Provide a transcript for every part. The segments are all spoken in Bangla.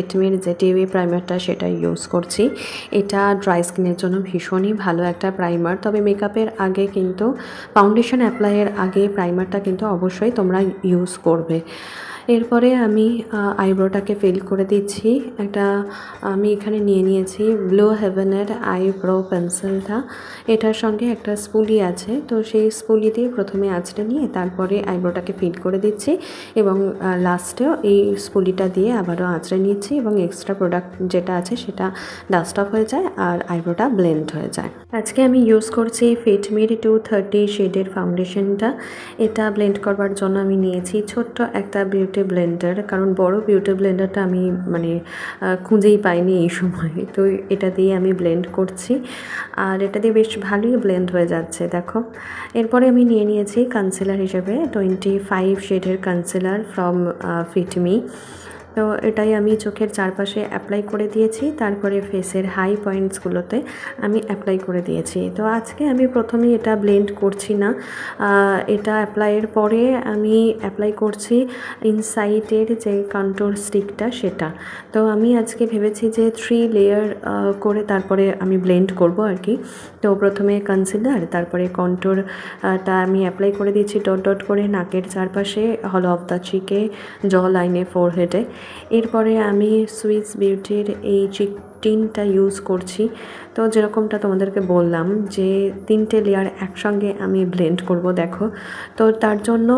ফিটমির যে টিভি প্রাইমারটা সেটা ইউজ করছি। এটা ড্রাই স্কিনের জন্য ভীষণই ভালো একটা প্রাইমার তবে মেকআপের আগে কিন্তু ফাউন্ডেশন অ্যাপ্লাইয়ের আগে প্রাইমারটা কিন্তু অবশ্যই তোমরা ইউজ করবে। এরপরে আমি আইব্রোটাকে ফিল করে দিচ্ছি। একটা, আমি এখানে নিয়ে নিয়েছি ব্লু হেভেনের আইব্রো পেন্সিলটা। এটার সঙ্গে একটা স্পুলি আছে। তো সেই স্পুলি দিয়ে প্রথমে আঁচড়ে নিয়ে তারপরে আইব্রোটাকে ফিল করে দিচ্ছি এবং লাস্টেও এই স্পুলিটা দিয়ে আবারও আঁচড়ে নিচ্ছি এবং এক্সট্রা প্রোডাক্ট যেটা আছে সেটা ডাস্ট অফ হয়ে যায় আর আইব্রোটা ব্লেন্ড হয়ে যায়। আজকে আমি ইউজ করছি ফিটমির টু থার্টি শেডের ফাউন্ডেশনটা। এটা ব্লেন্ড করবার জন্য আমি নিয়েছি ছোট্ট একটা বিউটি ব্লেন্ডার কারণ বড় বিউটি ব্লেন্ডারটা আমি মানে খুঁজেই পাইনি এই সময়ে। তো এটা দিয়ে আমি ব্লেন্ড করছি। আর এটা দিয়ে বেশ ভালোই ব্লেন্ড হয়ে যাচ্ছে, দেখো। এরপরে আমি নিয়ে নিয়েছি কনসিলার হিসেবে টোয়েন্টি ফাইভ শেডের কনসিলার ফ্রম ফিটমি তো এটাই আমি চোখের চারপাশে অ্যাপ্লাই করে দিয়েছি। তারপরে ফেসের হাই পয়েন্টসগুলোতে আমি অ্যাপ্লাই করে দিয়েছি। তো আজকে আমি প্রথমে এটা ব্লেন্ড করছি না। এটা অ্যাপ্লাইয়ের পরে আমি অ্যাপ্লাই করছি ইনসাইটের যে কন্ট্রোল স্টিকটা সেটা। তো আমি আজকে ভেবেছি যে থ্রি লেয়ার করে তারপরে আমি ব্লেন্ড করব আর কি। তো প্রথমে কনসিলার তারপরে কন্ট্রোরটা আমি অ্যাপ্লাই করে দিয়েছি। ডট ডট করে নাকের চারপাশে হল অফ দ্য চিকে জ লাইনে ফোরহেডে এরপরে আমি সুইস বিউটির এই চিক টিনটা ইউজ করছি, তো যেরকমটা তোমাদেরকে বললাম যে তিনটে লেয়ার একসঙ্গে আমি ব্লেন্ড করব, দেখো। তো তার জন্য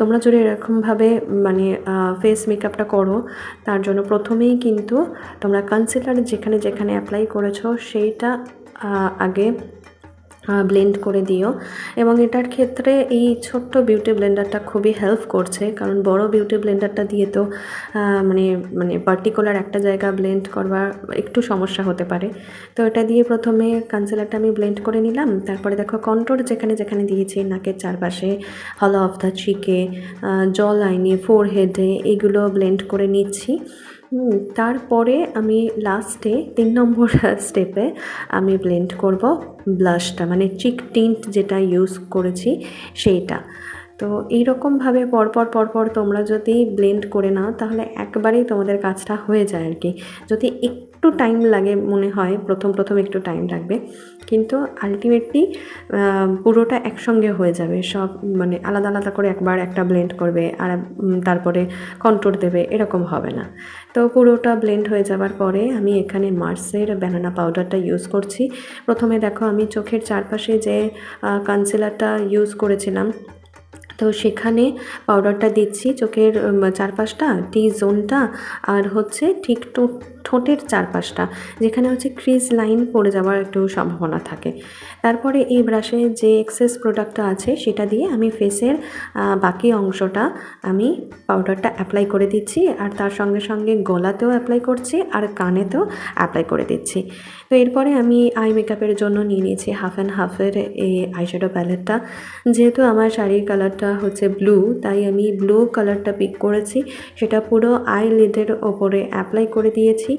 তোমরা যদি এরকমভাবে মানে ফেস মেকআপটা করো, তার জন্য প্রথমেই কিন্তু তোমরা কনসিলার যেখানে যেখানে অ্যাপ্লাই করেছ, সেইটা আগে ব্লেন্ড করে দিও। এবং এটার ক্ষেত্রে এই ছোট্ট বিউটি ব্লেন্ডারটা খুবই হেল্প করছে। কারণ বড় বিউটি ব্লেন্ডারটা দিয়ে তো মানে মানে পার্টিকুলার একটা জায়গা ব্লেন্ড করবার একটু সমস্যা হতে পারে। তো এটা দিয়ে প্রথমে কনসিলারটা আমি ব্লেন্ড করে নিলাম। তারপরে দেখো কন্ট্রোর যেখানে যেখানে দিয়েছি, নাকের চারপাশে হলো অফ দ্য চিকে জল লাইনে ফোর হেডে এগুলো ব্লেন্ড করে নিচ্ছি। তারপরে আমি লাস্টে তিন নম্বর স্টেপে আমি ব্লেন্ড করব ব্লাশটা মানে চিক টিন্ট যেটা ইউজ করেছি সেইটা। তো এইরকমভাবে পরপর পরপর তোমরা যদি ব্লেন্ড করে নাও, তাহলে একবারেই তোমাদের কাজটা হয়ে যায় আর কি। যদি টাইম লাগে মনে হয়, প্রথম প্রথম একটু টাইম লাগবে। কিন্তু আলটিমেটলি পুরোটা একসঙ্গে হয়ে যাবে। সব মানে আলাদা আলাদা করে একবার একটা ব্লেন্ড করবে আর তারপরে কন্ট্রোল দেবে, এরকম হবে না। তো পুরোটা ব্লেন্ড হয়ে যাবার পরে আমি এখানে মার্সের ব্যানানা পাউডারটা ইউজ করছি। প্রথমে দেখো আমি চোখের চারপাশে যে কনসিলারটা ইউজ করেছিলাম, তো সেখানে পাউডারটা দিচ্ছি। চোখের চারপাশটা টি জোনটা আর হচ্ছে ঠিক তো ঠোঁটের চারপাশটা, যেখানে হচ্ছে ক্রিজ লাইন পড়ে যাওয়ার একটু সম্ভাবনা থাকে। তারপরে এই ব্রাশে যে এক্সেস প্রোডাক্টটা আছে, সেটা দিয়ে আমি ফেসের বাকি অংশটা আমি পাউডারটা অ্যাপ্লাই করে দিচ্ছি, আর তার সঙ্গে সঙ্গে গলাতেও অ্যাপ্লাই করছি, আর কানেতেও অ্যাপ্লাই করে দিচ্ছি। তো এরপরে আমি আই মেকআপের জন্য নিয়ে নিয়েছি হাফ অ্যান্ড হাফের এই আইশ্যাডো প্যালেটটা যেহেতু আমার শাড়ির কালারটা হচ্ছে ব্লু তাই আমি ব্লু কালারটা পিক করেছি, সেটা পুরো আই লিডের ওপরে অ্যাপ্লাই করে দিয়েছি।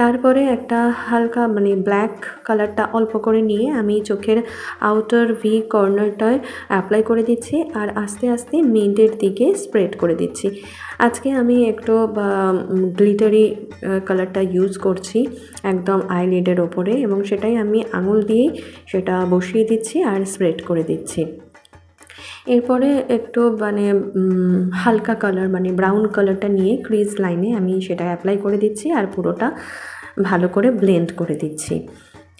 তারপরে একটা হালকা মানে ব্ল্যাক কালারটা অল্প করে নিয়ে আমি চোখের আউটার ভি কর্নারটায় অ্যাপ্লাই করে দিচ্ছি আর আস্তে আস্তে মিডের দিকে স্প্রেড করে দিচ্ছি। আজকে আমি একটু গ্লিটারি কালারটা ইউজ করছি একদম আইলিডের ওপরে এবং সেটাই আমি আঙুল দিয়েই সেটা বসিয়ে দিচ্ছি আর স্প্রেড করে দিচ্ছি। এরপরে একটু মানে হালকা কালার মানে ব্রাউন কালারটা নিয়ে ক্রিজ লাইনে আমি সেটা অ্যাপ্লাই করে দিচ্ছি আর পুরোটা ভালো করে ব্লেন্ড করে দিচ্ছি।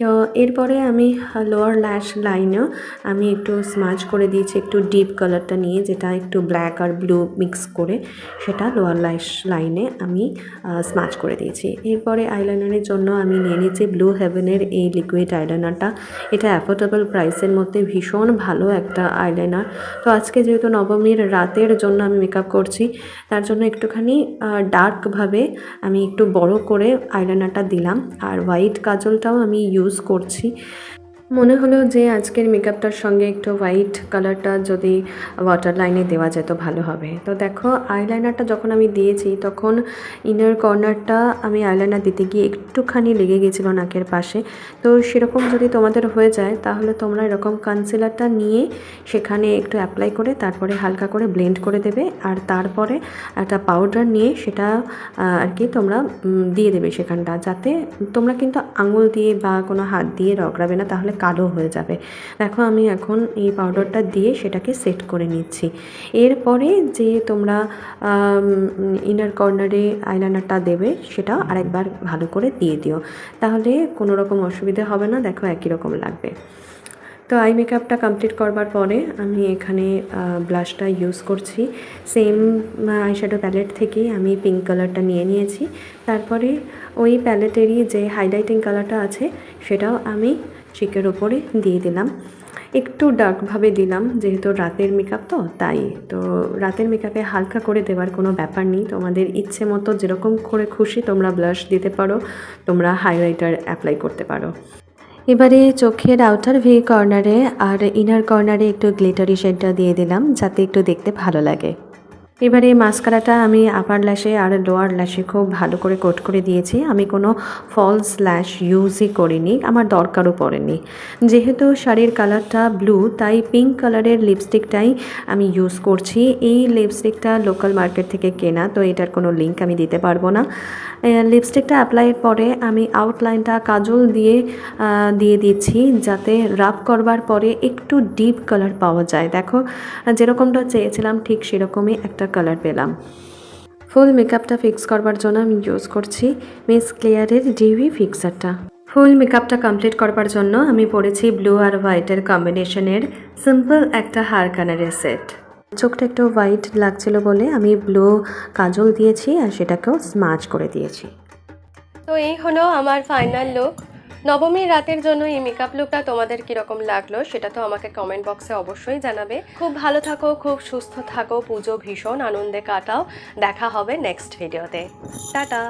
তো এরপরে আমি লোয়ার ল্যাশ লাইনেও আমি একটু স্মাচ করে দিয়েছি, একটু ডিপ কালারটা নিয়ে, যেটা একটু ব্ল্যাক আর ব্লু মিক্স করে, সেটা লোয়ার ল্যাশ লাইনে আমি স্মাচ করে দিয়েছি। এরপরে আইলাইনারের জন্য আমি নিয়ে নিয়েছি ব্লু হেভেনের এই লিকুইড আইলাইনারটা এটা অ্যাফোর্ডেবল প্রাইসের মধ্যে ভীষণ ভালো একটা আইলাইনার তো আজকে যেহেতু নবমীর রাতের জন্য আমি মেকআপ করছি, তার জন্য একটুখানি ডার্কভাবে আমি একটু বড় করে আইলাইনারটা দিলাম। আর হোয়াইট কাজলটাও আমি ইউজ করছি। মনে হলো যে আজকের মেকআপটার সঙ্গে একটু হোয়াইট কালারটা যদি ওয়াটার লাইনে দেওয়া যেত ভালো হবে। তো দেখো আইলাইনারটা যখন আমি দিয়েছি, তখন ইনার কর্নারটা আমি আইলাইনার দিতে গিয়ে একটুখানি লেগে গেছিল নাকের পাশে। তো সেরকম যদি তোমাদের হয়ে যায়, তাহলে তোমরা এরকম কনসিলারটা নিয়ে সেখানে একটু অ্যাপ্লাই করে, তারপরে হালকা করে ব্লেন্ড করে দেবে। আর তারপরে একটা পাউডার নিয়ে সেটা আর কি তোমরা দিয়ে দেবে সেখানটা। যাতে তোমরা কিন্তু আঙুল দিয়ে বা কোনো হাত দিয়ে রগড়াবে না, তাহলে কালো হয়ে যাবে। দেখো, আমি এখন এই পাউডারটা দিয়ে সেটাকে সেট করে নিচ্ছি। এরপরে যে তোমরা ইনার কর্নারে আইলাইনারটা দেবে, সেটা আরেকবার ভালো করে দিয়ে দিও। তাহলে কোনো রকম অসুবিধা হবে না, দেখো একই রকম লাগবে। তো আই মেকআপটা কমপ্লিট করবার পরে আমি এখানে ব্লাশটা ইউজ করছি। সেম আইশ্যাডো প্যালেট থেকেই আমি পিঙ্ক কালারটা নিয়ে নিয়েছি। তারপরে ওই প্যালেটেরই যে হাইলাইটিং কালারটা আছে, সেটাও আমি চিকের ওপরে দিয়ে দিলাম। একটু ডার্কভাবে দিলাম, যেহেতু রাতের মেকআপ তো, তাই। তো রাতের মেকআপে হালকা করে দেওয়ার কোনো ব্যাপার নেই। তোমাদের ইচ্ছে মতো যেরকম করে খুশি তোমরা ব্লাশ দিতে পারো, তোমরা হাইলাইটার অ্যাপ্লাই করতে পারো। এবারে চোখের আউটার ভি কর্নারে আর ইনার কর্নারে একটু গ্লিটারি শেডটা দিয়ে দিলাম, যাতে একটু দেখতে ভালো লাগে। এবারে মাস্কারাটা আমি আপার ল্যাশে আর লোয়ার ল্যাশে খুব ভালো করে কোট করে দিয়েছি। আমি কোনো ফলস ল্যাশ ইউজই করিনি, আমার দরকারও পড়েনি। যেহেতু শাড়ির কালারটা ব্লু তাই পিঙ্ক কালারের লিপস্টিকটাই আমি ইউজ করছি। এই লিপস্টিকটা লোকাল মার্কেট থেকে কেনা, তো এটার কোনো লিঙ্ক আমি দিতে পারব না। লিপস্টিকটা অ্যাপ্লাইয়ের পরে আমি আউটলাইনটা কাজল দিয়ে দিয়ে দিচ্ছি যাতে রাব করবার পরে একটু ডিপ কালার পাওয়া যায়। দেখো, যেরকমটা চেয়েছিলাম ঠিক সেরকমই একটা কালার পেলাম। ফুল মেকআপটা ফিক্স করবার জন্য আমি ইউজ করছি মিস ক্লিয়ারের ডিভি ফিক্সারটা ফুল মেকআপটা কমপ্লিট করবার জন্য আমি পরেছি ব্লু আর হোয়াইটের কম্বিনেশনের সিম্পল একটা হার কানারের সেট চোখটা একটু হোয়াইট লাগছিল বলে আমি ব্লু কাজল দিয়েছি আর সেটাকেও স্মাচ করে দিয়েছি। তো এই হলো আমার ফাইনাল লুক নবমীর রাতের জন্য এই মেকআপ লুকটা তোমাদের কীরকম লাগল সেটা তো আমাকে কমেন্ট বক্সে অবশ্যই জানাবে। খুব ভালো থাকো, খুব সুস্থ থাকো, পুজো ভীষণ আনন্দে কাটাও। দেখা হবে নেক্সট ভিডিওতে টাটা!